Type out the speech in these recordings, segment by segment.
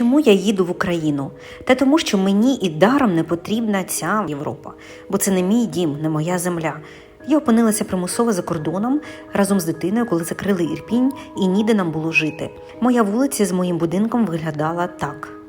Чому я їду в Україну? Та тому, що мені і даром не потрібна ця Європа, бо це не мій дім, не моя земля. Я опинилася примусово за кордоном разом з дитиною, коли закрили Ірпінь, і ніде нам було жити. Моя вулиця з моїм будинком виглядала так.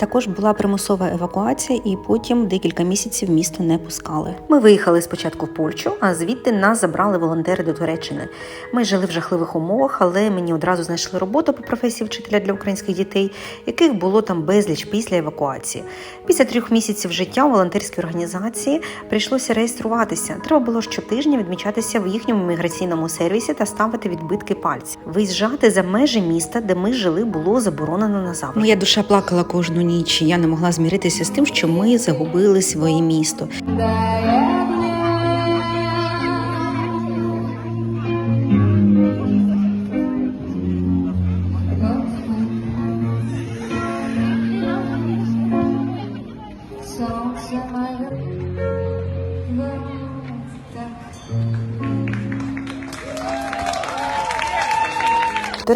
Також була примусова евакуація, і потім декілька місяців місто не пускали. Ми виїхали спочатку в Польщу, а звідти нас забрали волонтери до Туреччини. Ми жили в жахливих умовах, але мені одразу знайшли роботу по професії вчителя для українських дітей, яких було там безліч після евакуації. Після трьох місяців життя у волонтерській організації прийшлося реєструватися. Треба було щотижня відмічатися в їхньому міграційному сервісі та ставити відбитки пальців. Виїжджати за межі міста, де ми жили, було заборонено назавжди. Моя душа плакала кожну ніч. Я не могла зміритися з тим, що ми загубили своє місто.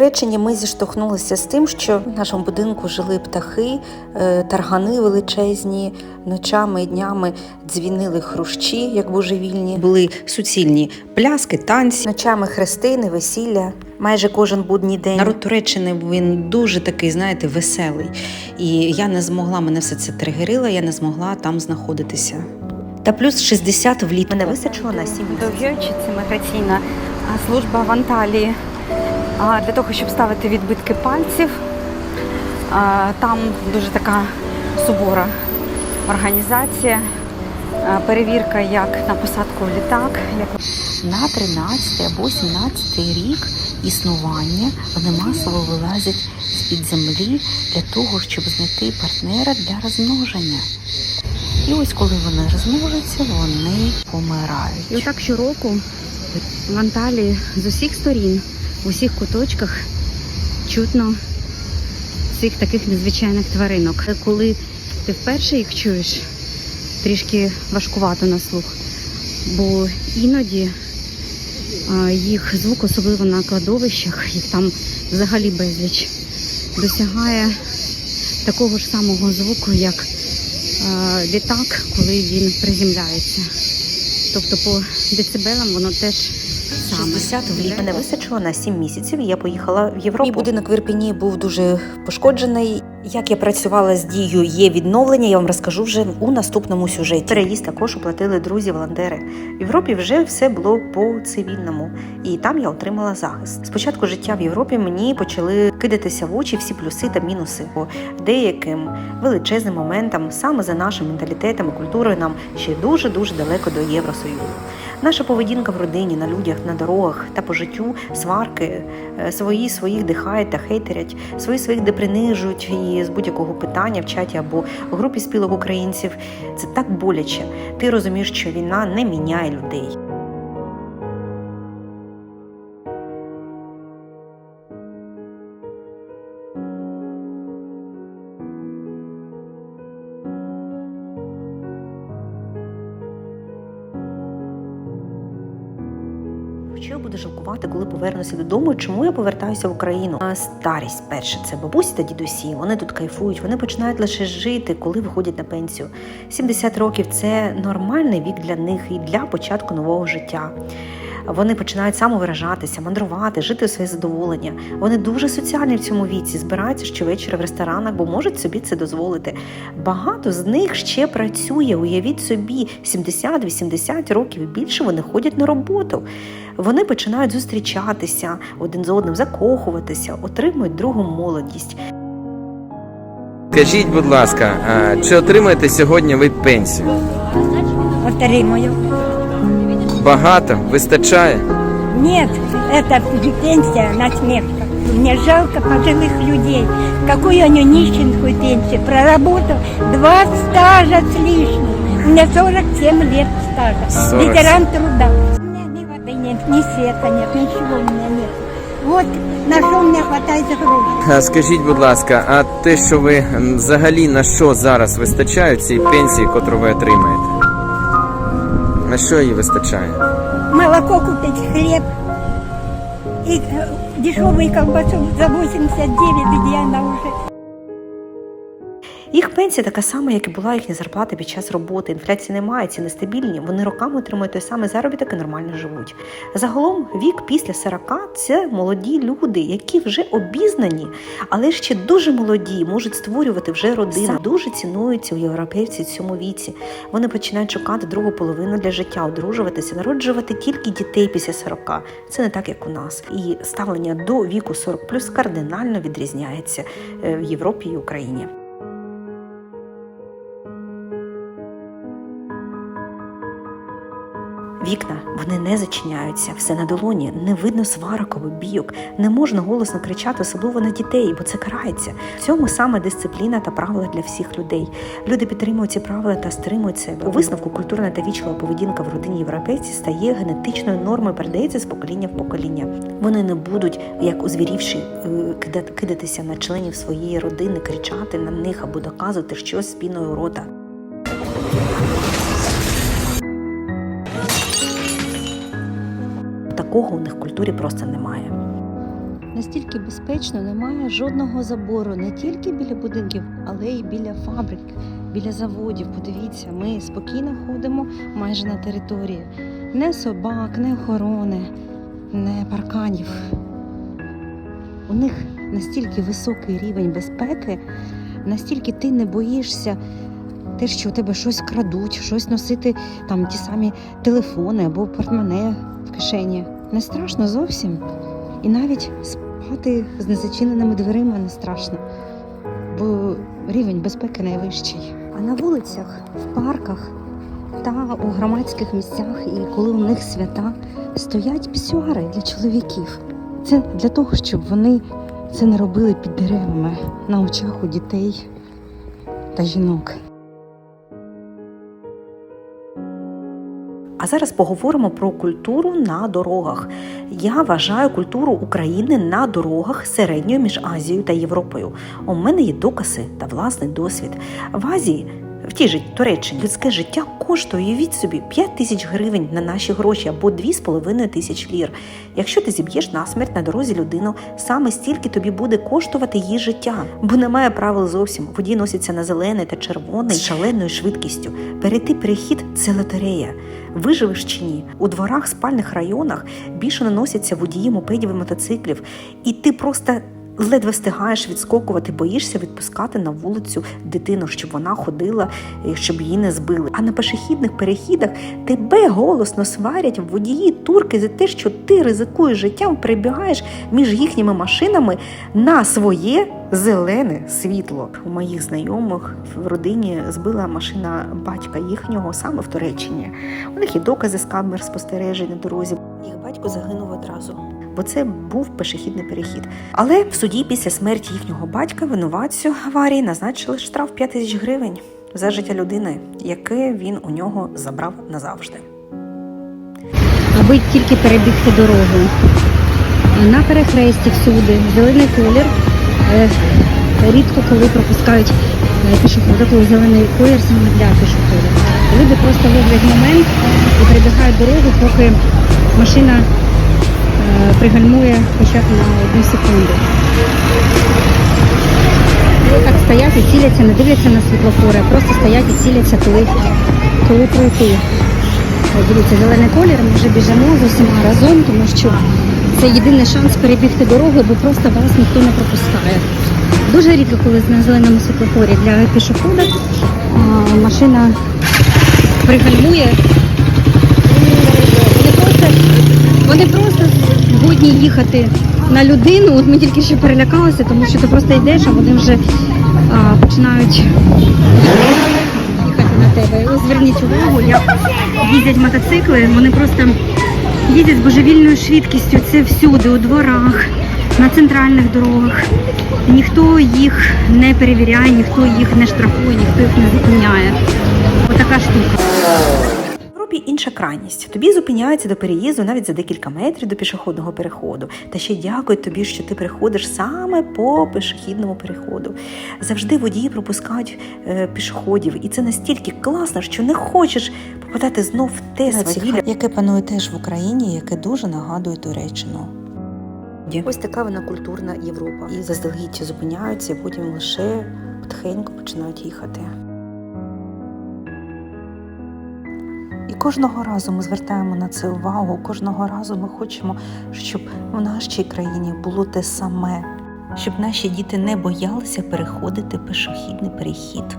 Туреччині ми зіштовхнулися з тим, що в нашому будинку жили птахи, е, таргани величезні, ночами і днями дзвінили хрущі, як божевільні. Були суцільні пляски, танці. Ночами хрестини, весілля, майже кожен будній день. Народ Туреччини він дуже такий, знаєте, веселий. І я не змогла, мене все це тригерило, я не змогла там знаходитися. Та плюс 60 влітку. мене вистачило на сім місяців. Довгючі це міграційна служба в Анталії для того, щоб ставити відбитки пальців. Там дуже така сувора організація. Перевірка як на посадку в літак, як На 13 або 17 рік існування вони масово вилазять з-під землі для того, щоб знайти партнера для розмноження. І ось коли вони розмножаться, вони помирають. І отак щороку в з усіх сторін, в усіх куточках чутно цих таких незвичайних тваринок. Коли ти вперше їх чуєш, трішки важкувато на слух, бо іноді їх звук, особливо на кладовищах, їх там взагалі безліч, досягає такого ж самого звуку, як літак, коли він приземляється. Тобто по децибелам воно теж. 60 влітку. Мене вистачило на сім місяців, і я поїхала в Європу. Мій будинок в Ірпіні був дуже пошкоджений. Як я працювала з дією є відновлення, я вам розкажу вже у наступному сюжеті. Переїзд також оплатили друзі-волонтери. В Європі вже все було по цивільному, і там я отримала захист. Спочатку життя в Європі мені почали кидатися в очі всі плюси та мінуси. Бо деяким величезним моментам саме за нашим менталітетом і культурою нам ще дуже дуже далеко до Євросоюзу. Наша поведінка в родині, на людях, на дорогах та по життю сварки е, свої своїх дихають та хейтерять, свої своїх де принижують з будь-якого питання в чаті або в групі спілок українців. Це так боляче. Ти розумієш, що війна не міняє людей. Я буду жалкувати, коли повернуся додому? Чому я повертаюся в Україну? А старість перше це бабусі та дідусі. Вони тут кайфують, вони починають лише жити, коли виходять на пенсію. 70 років це нормальний вік для них і для початку нового життя. Вони починають самовиражатися, мандрувати, жити у своє задоволення. Вони дуже соціальні в цьому віці, збираються щовечора в ресторанах, бо можуть собі це дозволити. Багато з них ще працює. Уявіть собі, 70-80 років і більше вони ходять на роботу. Вони починають зустрічатися один з одним, закохуватися, отримують другу молодість. Скажіть, будь ласка, а чи отримаєте сьогодні ви пенсію? Отримую. Багато? Вистачає? Нет, это пенсия насмешка. Мне жалко пожилых людей. Какую они нищенскую пенсию. Проработал два стажа с лишним. У меня 47 лет стажа. 47. Ветеран труда. Нет, ни света нет, ничего у меня нет. Вот на что мне хватает грошей. Скажіть, будь ласка, а те, що ви взагалі на що зараз вистачає цієї пенсії, котру ви отримаєте? На що їй вистачає? Молоко купить, хлеб. И э, дешевую за 89 идеально уже. Їх пенсія така сама, як і була їхня зарплата під час роботи. Інфляції немає, ціни стабільні. Вони роками отримують той самий заробіток і нормально живуть. Загалом вік після 40 – це молоді люди, які вже обізнані, але ще дуже молоді, можуть створювати вже родину. Дуже цінуються у європейців в цьому віці. Вони починають шукати другу половину для життя, одружуватися, народжувати тільки дітей після 40. Це не так, як у нас. І ставлення до віку 40 плюс кардинально відрізняється е, в Європі і Україні. Вікна вони не зачиняються, все на долоні, не видно сварок або бійок, не можна голосно кричати, особливо на дітей, бо це карається. В цьому саме дисципліна та правила для всіх людей. Люди підтримують ці правила та стримують себе. У висновку культурна та вічлива поведінка в родині європейців стає генетичною нормою, передається з покоління в покоління. Вони не будуть, як узвірівши, е, кидатися на членів своєї родини, кричати на них або доказувати щось спіною рота. Такого у них в культурі просто немає. Настільки безпечно немає жодного забору не тільки біля будинків, але й біля фабрик, біля заводів. Подивіться, ми спокійно ходимо майже на території. Не собак, не охорони, не парканів. У них настільки високий рівень безпеки, настільки ти не боїшся те, що у тебе щось крадуть, щось носити, там ті самі телефони або портмоне в кишені. Не страшно зовсім. І навіть спати з незачиненими дверима не страшно, бо рівень безпеки найвищий. А на вулицях, в парках та у громадських місцях, і коли у них свята, стоять пісюари для чоловіків. Це для того, щоб вони це не робили під деревами на очах у дітей та жінок. А зараз поговоримо про культуру на дорогах. Я вважаю культуру України на дорогах середньою між Азією та Європою. У мене є докази та власний досвід. В Азії. В тій же Туреччині людське життя коштує уявіть собі 5 тисяч гривень на наші гроші або 2,5 тисяч лір. Якщо ти зіб'єш насмерть на дорозі людину, саме стільки тобі буде коштувати її життя, бо немає правил зовсім. Водій носиться на зелений та червоний з шаленою швидкістю. Перейти перехід це лотерея. Виживеш чи ні? У дворах спальних районах більше наносяться водії мопедів і мотоциклів, і ти просто ледве встигаєш відскокувати, боїшся відпускати на вулицю дитину, щоб вона ходила, е, щоб її не збили. А на пішохідних перехідах тебе голосно сварять водії турки за те, що ти ризикуєш життям, перебігаєш між їхніми машинами на своє зелене світло. У моїх знайомих в родині збила машина батька їхнього саме в Туреччині. У них є докази з камер спостережень на дорозі. Їх батько загинув одразу, бо це був пішохідний перехід. Але в суді після смерті їхнього батька винуватцю аварії назначили штраф 5 тисяч гривень за життя людини, яке він у нього забрав назавжди. аби тільки перебігти дорогу. На перехресті всюди зелений колір. Е, Рідко коли пропускають е, пішохода, коли зелений колір саме для пішохода. Люди просто ловлять момент і перебігають дорогу, поки машина пригальмує хоча б на одну секунду. Так стоять і ціляться, не дивляться на світлофори, а просто стоять і ціляться, коли, коли пройти. Дивіться, зелений колір, ми вже біжимо з усіма разом, тому що це єдиний шанс перебігти дорогу, бо просто вас ніхто не пропускає. Дуже рідко, коли на зеленому світлофорі для пішохода машина пригальмує. Вони просто, вони просто годні їхати на людину. От ми тільки що перелякалися, тому що ти просто йдеш, а вони вже а, починають їхати на тебе. Ось зверніть увагу, як їздять мотоцикли, вони просто їздять з божевільною швидкістю. Це всюди, у дворах, на центральних дорогах. Ніхто їх не перевіряє, ніхто їх не штрафує, ніхто їх не зупиняє. Отака штука. Європі інша крайність. Тобі зупиняються до переїзду навіть за декілька метрів до пішохідного переходу. Та ще дякують тобі, що ти приходиш саме по пішохідному переходу. Завжди водії пропускають е, пішоходів, і це настільки класно, що не хочеш попадати знов в те свавілля. яке панує теж в Україні, яке дуже нагадує Туреччину. Ось така вона культурна Європа. І заздалегідь зупиняються, потім лише потихеньку починають їхати. І кожного разу ми звертаємо на це увагу. Кожного разу ми хочемо, щоб в нашій країні було те саме, щоб наші діти не боялися переходити пішохідний перехід.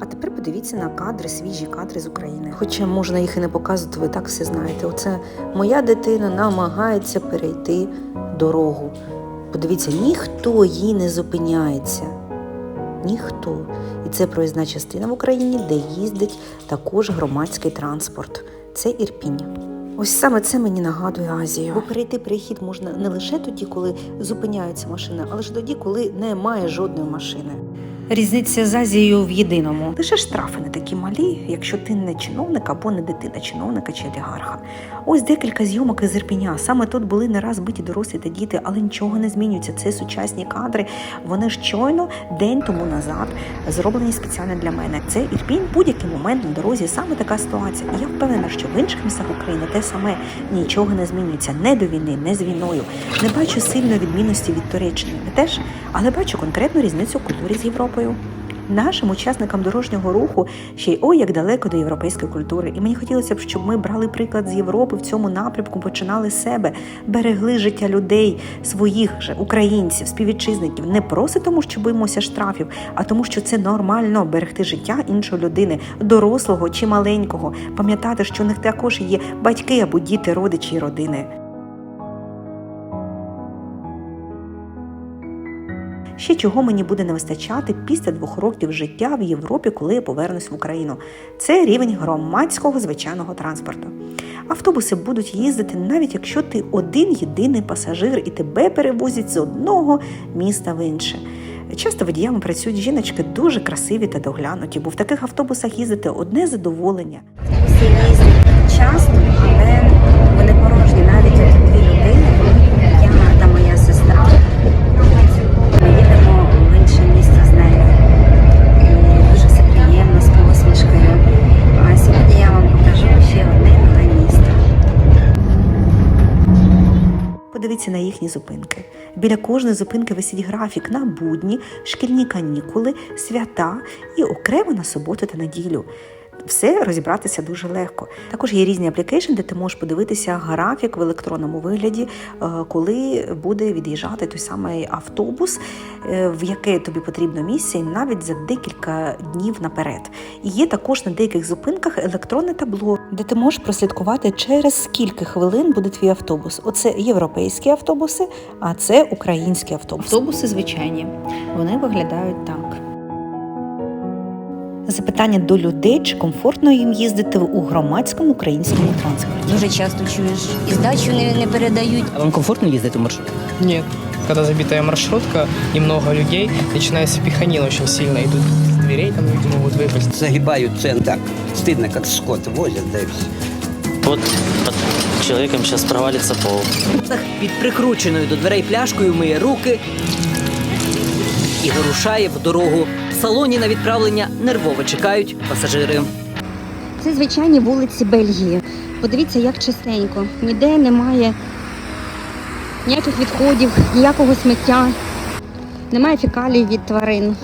А тепер подивіться на кадри, свіжі кадри з України. Хоча можна їх і не показувати, ви так все знаєте. Оце моя дитина намагається перейти дорогу. Подивіться, ніхто їй не зупиняється. Ніхто. І це проїзна частина в Україні, де їздить також громадський транспорт. Це Ірпінь. Ось саме це мені нагадує Азію. Бо перейти перехід можна не лише тоді, коли зупиняються машини, але ж тоді, коли немає жодної машини. Різниця з Азією в єдиному. Лише штрафи не такі малі, якщо ти не чиновник або не дитина чиновника чи олігарха. Ось декілька зйомок із Ірпіня. Саме тут були не раз биті дорослі та діти, але нічого не змінюється. Це сучасні кадри. Вони щойно день тому назад зроблені спеціально для мене. Це Ірпінь будь-який момент на дорозі. Саме така ситуація. І я впевнена, що в інших містах України те саме нічого не змінюється. Не до війни, не з війною. Не бачу сильної відмінності від Туреччини. Не теж, але бачу конкретну різницю в культурі з Європою. Нашим учасникам дорожнього руху ще й ой як далеко до європейської культури. І мені хотілося б, щоб ми брали приклад з Європи в цьому напрямку, починали себе, берегли життя людей, своїх же українців, співвітчизників, не просто тому, що боїмося штрафів, а тому, що це нормально берегти життя іншої людини, дорослого чи маленького, пам'ятати, що у них також є батьки або діти, родичі і родини. Ще чого мені буде не вистачати після двох років життя в Європі, коли я повернусь в Україну. Це рівень громадського звичайного транспорту. Автобуси будуть їздити, навіть якщо ти один єдиний пасажир і тебе перевозять з одного міста в інше. Часто водіями працюють жіночки дуже красиві та доглянуті, бо в таких автобусах їздити одне задоволення. Часто, але Подивіться на їхні зупинки. Біля кожної зупинки висить графік на будні, шкільні канікули, свята і окремо на суботу та неділю. Все розібратися дуже легко. Також є різні аплікейшн, де ти можеш подивитися графік в електронному вигляді, е, коли буде від'їжджати той самий автобус, е, в яке тобі потрібно місце, і навіть за декілька днів наперед. І є також на деяких зупинках електронне табло, де ти можеш прослідкувати, через скільки хвилин буде твій автобус. Оце європейські автобуси, а це українські автобуси. Автобуси звичайні. Вони виглядають так. Запитання до людей, чи комфортно їм їздити у громадському українському транспорті. Дуже часто чуєш, і здачу не, не передають. А вам комфортно ездить в маршрут? Нет. Когда забитая маршрутка и много людей, начинается пиханина очень сильно. Идут с дверей, там люди могут выпасть. загибают цен так. Стыдно, как скот возят, да и все. Вот под человеком сейчас провалится пол. Під прикрученою до дверей пляшкою миє руки і вирушає в дорогу. В салоні на відправлення нервово чекають пасажири. Це звичайні вулиці Бельгії. Подивіться, як чистенько. Ніде немає ніяких відходів, ніякого сміття, немає фекалій від тварин.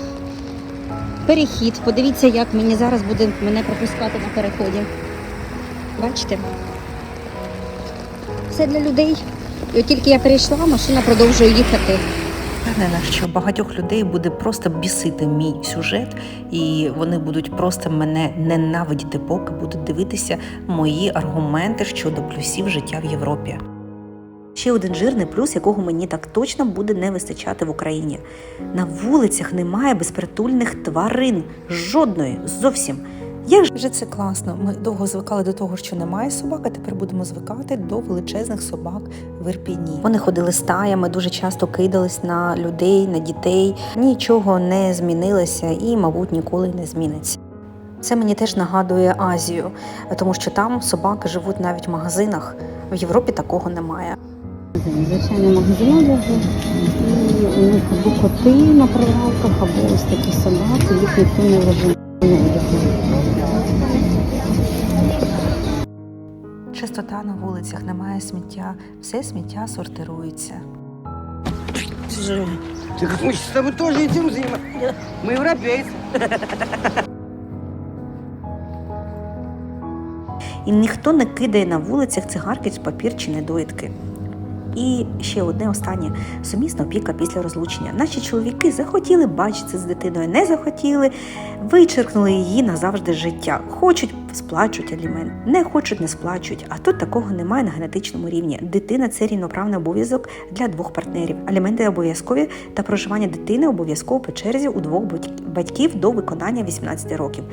Перехід. Подивіться, як мені зараз буде мене пропускати на переході. Бачите? Все для людей. І от тільки я перейшла, машина продовжує їхати. Впевнена, що багатьох людей буде просто бісити мій сюжет, і вони будуть просто мене ненавидіти, поки будуть дивитися мої аргументи щодо плюсів життя в Європі. Ще один жирний плюс, якого мені так точно буде не вистачати в Україні. На вулицях немає безпритульних тварин. Жодної зовсім. Як же це класно? Ми довго звикали до того, що немає собак, а тепер будемо звикати до величезних собак в Ірпіні. Вони ходили стаями, дуже часто кидались на людей, на дітей. Нічого не змінилося і, мабуть, ніколи не зміниться. Це мені теж нагадує Азію, тому що там собаки живуть навіть в магазинах. В Європі такого немає. Звичайний магазин. І у них або коти на прилавках, або ось такі собаки, їх ніхто не вважає. Чистота на вулицях, немає сміття, все сміття сортирується. Так мы с тобой тоже этим занимаемся. Мы европейцы. І ніхто не кидає на вулицях цигарки, папір чи недоїдки. І ще одне останнє сумісна опіка після розлучення. Наші чоловіки захотіли бачитися з дитиною, не захотіли, вичеркнули її назавжди життя. Хочуть сплачують алімент, не хочуть, не сплачують. А тут такого немає на генетичному рівні. Дитина це рівноправний обов'язок для двох партнерів. Аліменти обов'язкові та проживання дитини обов'язково по черзі у двох батьків до виконання 18 років.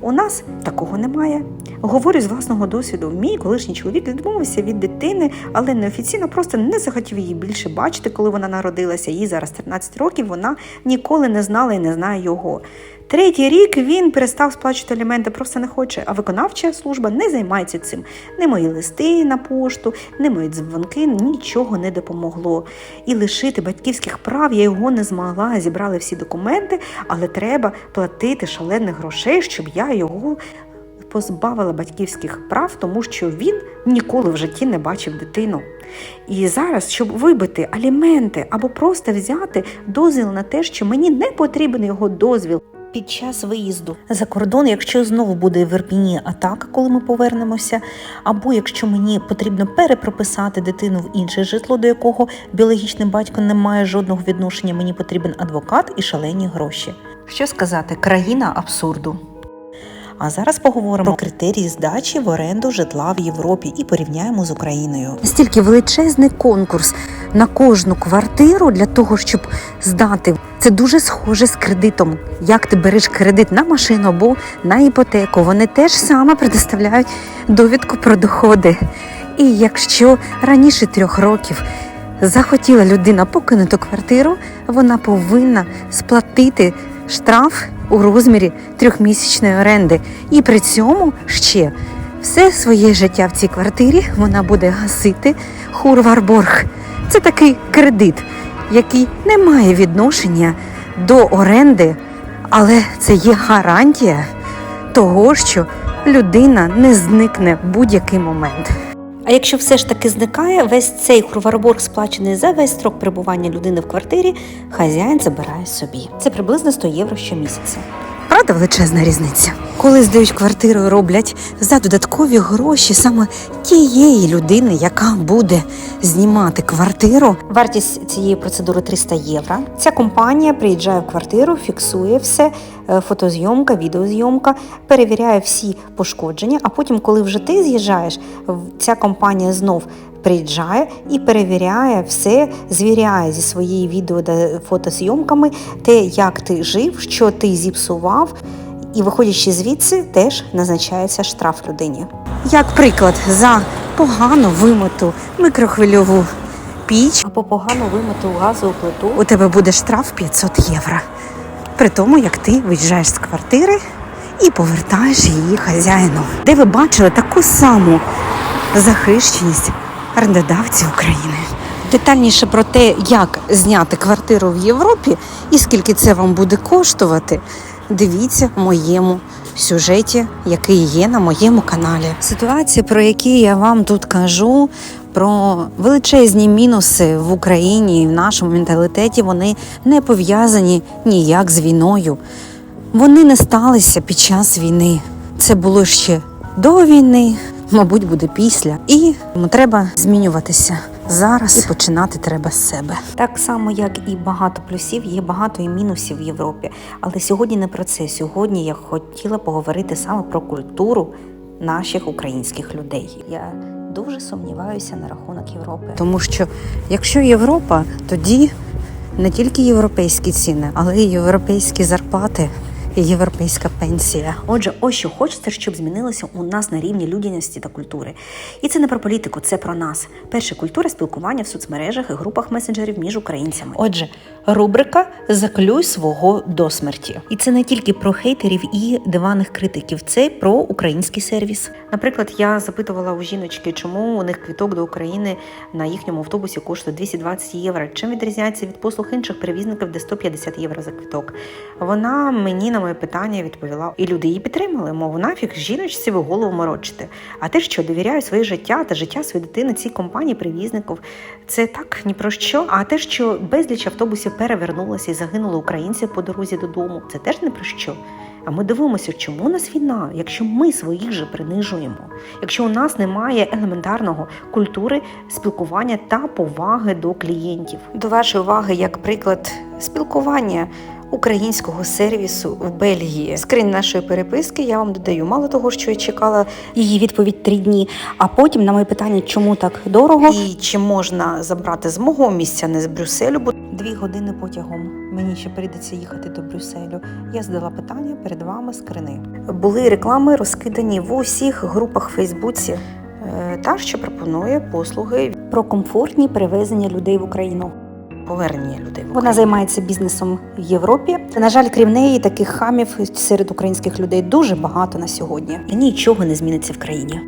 У нас такого немає. Говорю з власного досвіду. Мій колишній чоловік відмовився від дитини, але неофіційно просто не захотів її більше бачити, коли вона народилася. Їй зараз 13 років. Вона ніколи не знала і не знає його. Третій рік він перестав сплачувати аліменти, просто не хоче. А виконавча служба не займається цим. Не мої листи на пошту, не мої дзвонки, нічого не допомогло. І лишити батьківських прав я його не змогла. Зібрали всі документи, але треба платити шалених грошей, щоб я його позбавила батьківських прав, тому що він ніколи в житті не бачив дитину. І зараз, щоб вибити аліменти або просто взяти дозвіл на те, що мені не потрібен його дозвіл. Під час виїзду за кордон, якщо знову буде в Ірпіні атака, коли ми повернемося, або якщо мені потрібно перепрописати дитину в інше житло, до якого біологічний батько не має жодного відношення, мені потрібен адвокат і шалені гроші. Що сказати, країна абсурду. А зараз поговоримо про критерії здачі в оренду житла в Європі і порівняємо з Україною. Стільки величезний конкурс на кожну квартиру для того, щоб здати. Це дуже схоже з кредитом. Як ти береш кредит на машину або на іпотеку, вони теж саме предоставляють довідку про доходи. І якщо раніше трьох років захотіла людина покинути квартиру, вона повинна сплатити штраф у розмірі трьохмісячної оренди. І при цьому ще все своє життя в цій квартирі вона буде гасити хурварборг. Це такий кредит, який не має відношення до оренди, але це є гарантія того, що людина не зникне в будь-який момент. А якщо все ж таки зникає, весь цей хурварборг сплачений за весь строк перебування людини в квартирі, хазяїн забирає собі. Це приблизно 100 євро щомісяця. Правда, величезна різниця. Коли здають квартиру, роблять за додаткові гроші саме тієї людини, яка буде знімати квартиру. Вартість цієї процедури 300 євро. Ця компанія приїжджає в квартиру, фіксує все, фотозйомка, відеозйомка, перевіряє всі пошкодження. А потім, коли вже ти з'їжджаєш, ця компанія знов приїжджає і перевіряє все, звіряє зі своєю відео та фотозйомками те, як ти жив, що ти зіпсував. І виходячи звідси, теж назначається штраф людині. Як приклад, за погано вимиту микрохвильову піч або погано вимиту газову плиту, у тебе буде штраф 500 євро. При тому, як ти виїжджаєш з квартири і повертаєш її хазяїну. Де ви бачили таку саму захищеність орендодавців України? Детальніше про те, як зняти квартиру в Європі і скільки це вам буде коштувати, дивіться в моєму сюжеті, який є на моєму каналі. Ситуації, про які я вам тут кажу, про величезні мінуси в Україні і в нашому менталітеті, вони не пов'язані ніяк з війною. Вони не сталися під час війни. Це було ще до війни, мабуть, буде після. І тому треба змінюватися зараз і починати треба з себе. Так само, як і багато плюсів, є багато і мінусів в Європі. Але сьогодні не про це. Сьогодні я хотіла поговорити саме про культуру наших українських людей. Я дуже сумніваюся на рахунок Європи, тому що якщо Європа, тоді не тільки європейські ціни, але й європейські зарплати. Європейська пенсія. Отже, ось що хочеться, щоб змінилося у нас на рівні людяності та культури. І це не про політику, це про нас. Перше культура спілкування в соцмережах і групах месенджерів між українцями. Отже, рубрика Заклюй свого до смерті. І це не тільки про хейтерів і диваних критиків, це про український сервіс. Наприклад, я запитувала у жіночки, чому у них квіток до України на їхньому автобусі коштує 220 євро. Чим відрізняється від послуг інших перевізників, де 150 євро за квіток. Вона мені на моє питання відповіла. І люди її підтримали, мов нафіг жіночці ви голову морочите. А те, що довіряю своє життя та життя своєї дитини цій компанії привізників, це так ні про що. А те, що безліч автобусів перевернулося і загинули українці по дорозі додому, це теж не про що. А ми дивимося, чому у нас війна, якщо ми своїх же принижуємо, якщо у нас немає елементарного культури спілкування та поваги до клієнтів. До вашої уваги, як приклад спілкування українського сервісу в Бельгії. Скрин нашої переписки я вам додаю. Мало того, що я чекала Її відповідь три дні. А потім на моє питання, чому так дорого, і чи можна забрати з мого місця, не з Брюсселю, бо дві години потягом. Мені ще прийдеться їхати до Брюсселю. Я задала питання перед вами скрини. Були реклами розкидані в усіх групах в Фейсбуці. е, Та що пропонує послуги про комфортні перевезення людей в Україну. Повернення людей. В Вона займається бізнесом в Європі. На жаль, крім неї, таких хамів серед українських людей дуже багато на сьогодні. І нічого не зміниться в країні.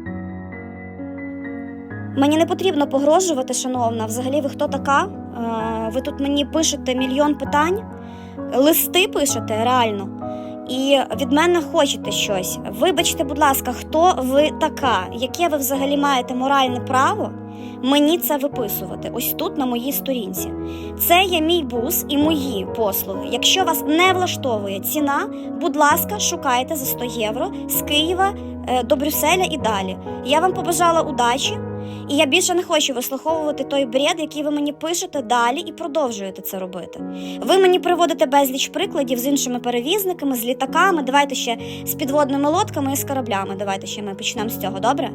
Мені не потрібно погрожувати, шановна. Взагалі, ви хто така? Е, Ви тут мені пишете мільйон питань, листи пишете реально. І від мене хочете щось. Вибачте, будь ласка, хто ви така? Яке ви взагалі маєте моральне право мені це виписувати? Ось тут на моїй сторінці. Це є мій бус і мої послуги. Якщо вас не влаштовує ціна, будь ласка, шукайте за 100 євро з Києва е, до Брюсселя і далі. Я вам побажала удачі. І я більше не хочу вислуховувати той бред, який ви мені пишете далі і продовжуєте це робити. Ви мені приводите безліч прикладів з іншими перевізниками, з літаками. Давайте ще з підводними лодками і з кораблями. Давайте ще ми почнемо з цього, добре?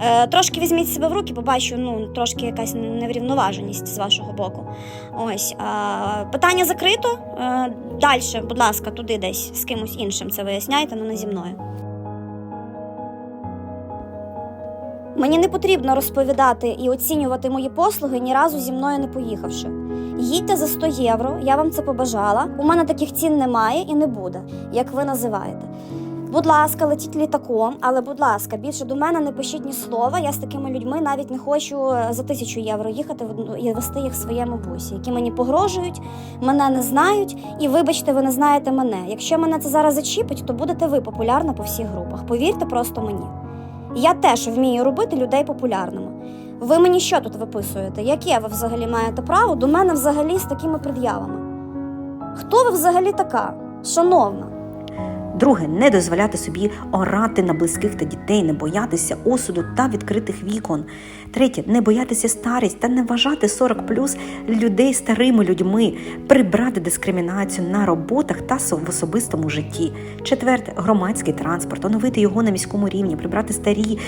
Е, трошки візьміть себе в руки, побачу, ну трошки якась неврівноваженість з вашого боку. Ось а, питання закрито. Е, далі, будь ласка, туди десь з кимось іншим це виясняйте, але не зі мною. Мені не потрібно розповідати і оцінювати мої послуги ні разу зі мною не поїхавши. Їдьте за 100 євро, я вам це побажала. У мене таких цін немає і не буде, як ви називаєте. Будь ласка, летіть літаком, але будь ласка, більше до мене не пишіть ні слова. Я з такими людьми навіть не хочу е, за тисячу євро їхати і вести їх в своєму бусі, які мені погрожують, мене не знають, і вибачте, ви не знаєте мене. Якщо мене це зараз зачіпить, то будете ви популярна по всіх групах. Повірте просто мені. Я теж вмію робити людей популярними. Ви мені що тут виписуєте? Яке ви взагалі маєте право до мене взагалі з такими пред'явами? Хто ви взагалі така? Шановна? Друге, не дозволяти собі орати на близьких та дітей, не боятися осуду та відкритих вікон. Третє, не боятися старість та не вважати 40 плюс людей старими людьми, прибрати дискримінацію на роботах та в особистому житті. Четверте, громадський транспорт, оновити його на міському рівні, прибрати старі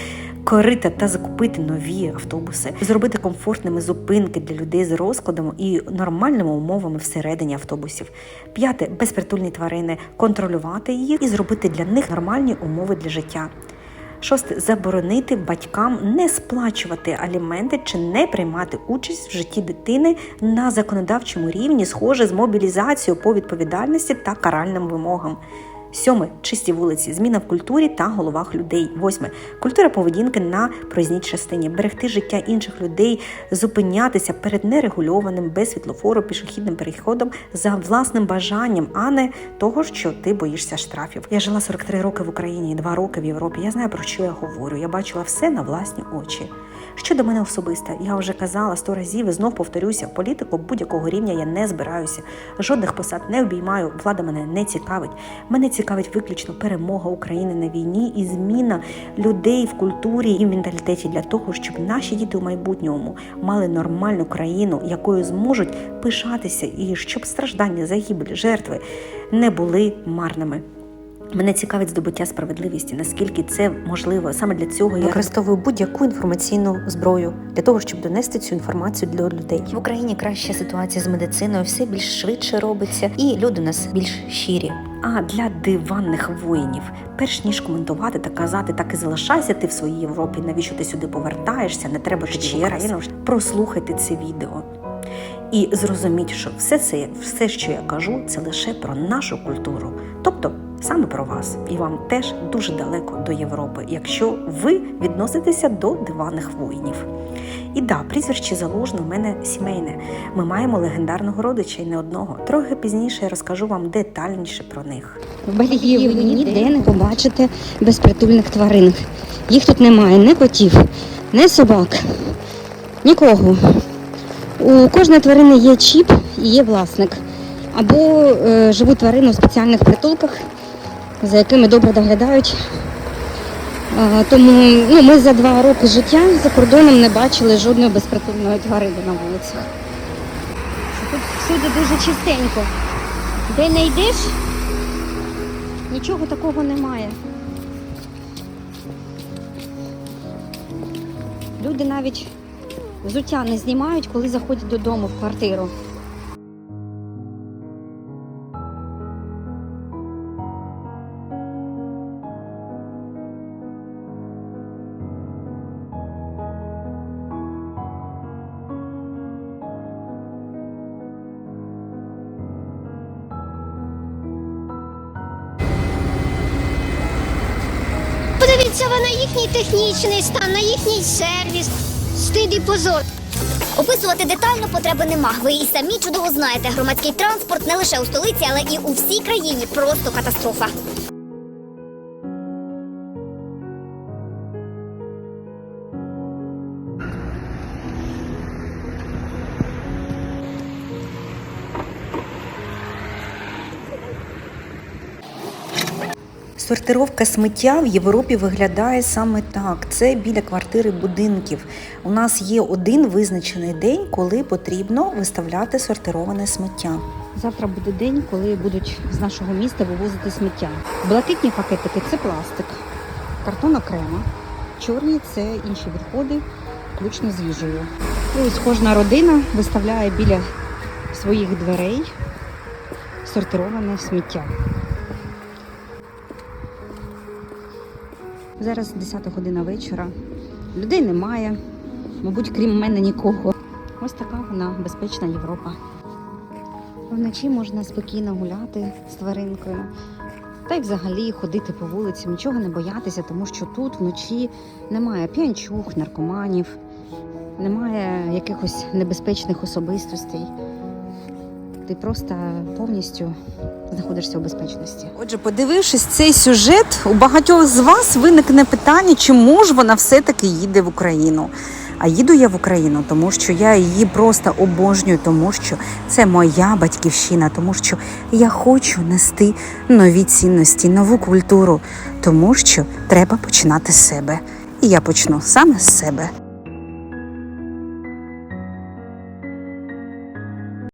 корита та закупити нові автобуси, зробити комфортними зупинки для людей з розкладом і нормальними умовами всередині автобусів. П'яте безпритульні тварини, контролювати їх і зробити для них нормальні умови для життя. Шосте заборонити батькам не сплачувати аліменти чи не приймати участь в житті дитини на законодавчому рівні, схоже з мобілізацією по відповідальності та каральним вимогам. Сьоме чисті вулиці, зміна в культурі та головах людей. Восьме культура поведінки на проїзній частині, берегти життя інших людей, зупинятися перед нерегульованим без світлофору пішохідним переходом за власним бажанням, а не того, що ти боїшся штрафів. Я жила 43 роки в Україні і 2 роки в Європі. Я знаю про що я говорю. Я бачила все на власні очі. Щодо мене особисто, я вже казала сто разів і знов повторюся, політику будь-якого рівня я не збираюся. Жодних посад не обіймаю, влада мене не цікавить. Мене цікавить виключно перемога України на війні і зміна людей в культурі і в менталітеті для того, щоб наші діти у майбутньому мали нормальну країну, якою зможуть пишатися, і щоб страждання, загибель, жертви не були марними. Мене цікавить здобуття справедливості, наскільки це можливо. Саме для цього я використовую будь-яку інформаційну зброю для того, щоб донести цю інформацію до людей. В Україні краща ситуація з медициною, все більш швидше робиться, і люди у нас більш щирі. А для диванних воїнів, перш ніж коментувати та казати, так і залишайся ти в своїй Європі. Навіщо ти сюди повертаєшся? Не треба в Україну. Прослухайте це відео. І зрозуміть, що все це, все, що я кажу, це лише про нашу культуру, тобто саме про вас, і вам теж дуже далеко до Європи, якщо ви відноситеся до диваних воїнів. І да, прізвище Залужно в мене сімейне. Ми маємо легендарного родича і не одного. Трохи пізніше я розкажу вам детальніше про них. В Бельгії ви ніде не побачите безпритульних тварин. Їх тут немає ні котів, ні собак, нікого. У кожної тварини є чіп і є власник. Або е, живуть тварини у спеціальних притулках, за якими добре доглядають. Тому ну, ми за два роки життя за кордоном не бачили жодної безпритульної тварини на вулицях. Тут всюди дуже чистенько. Де не йдеш, Нічого такого немає. Люди навіть взуття не знімають, коли заходять додому в квартиру. Технічний стан, на їхній сервіс. Стид і позор. Описувати детально потреби нема. Ви і самі чудово знаєте, громадський транспорт не лише у столиці, але і у всій країні просто катастрофа. Сортировка сміття в Європі виглядає саме так. Це біля квартири будинків. У нас є один визначений день, коли потрібно виставляти сортироване сміття. Завтра буде день, коли будуть з нашого міста вивозити сміття. Блакитні пакетики це пластик, картон окремо, чорні це інші відходи, включно з їжею. І ось кожна родина виставляє біля своїх дверей сортироване сміття. Зараз 10 година вечора. Людей немає, мабуть, крім мене нікого. Ось така вона безпечна Європа. Вночі можна спокійно гуляти з тваринкою. Та й взагалі ходити по вулиці, нічого не боятися, тому що тут вночі немає п'янчух, наркоманів, немає якихось небезпечних особистостей. Ти просто повністю знаходишся у безпечності. Отже, подивившись цей сюжет, у багатьох з вас виникне питання, чому ж вона все-таки їде в Україну. А їду я в Україну, тому що я її просто обожнюю, тому що це моя батьківщина, тому що я хочу нести нові цінності, нову культуру, тому що треба починати з себе. І я почну саме з себе.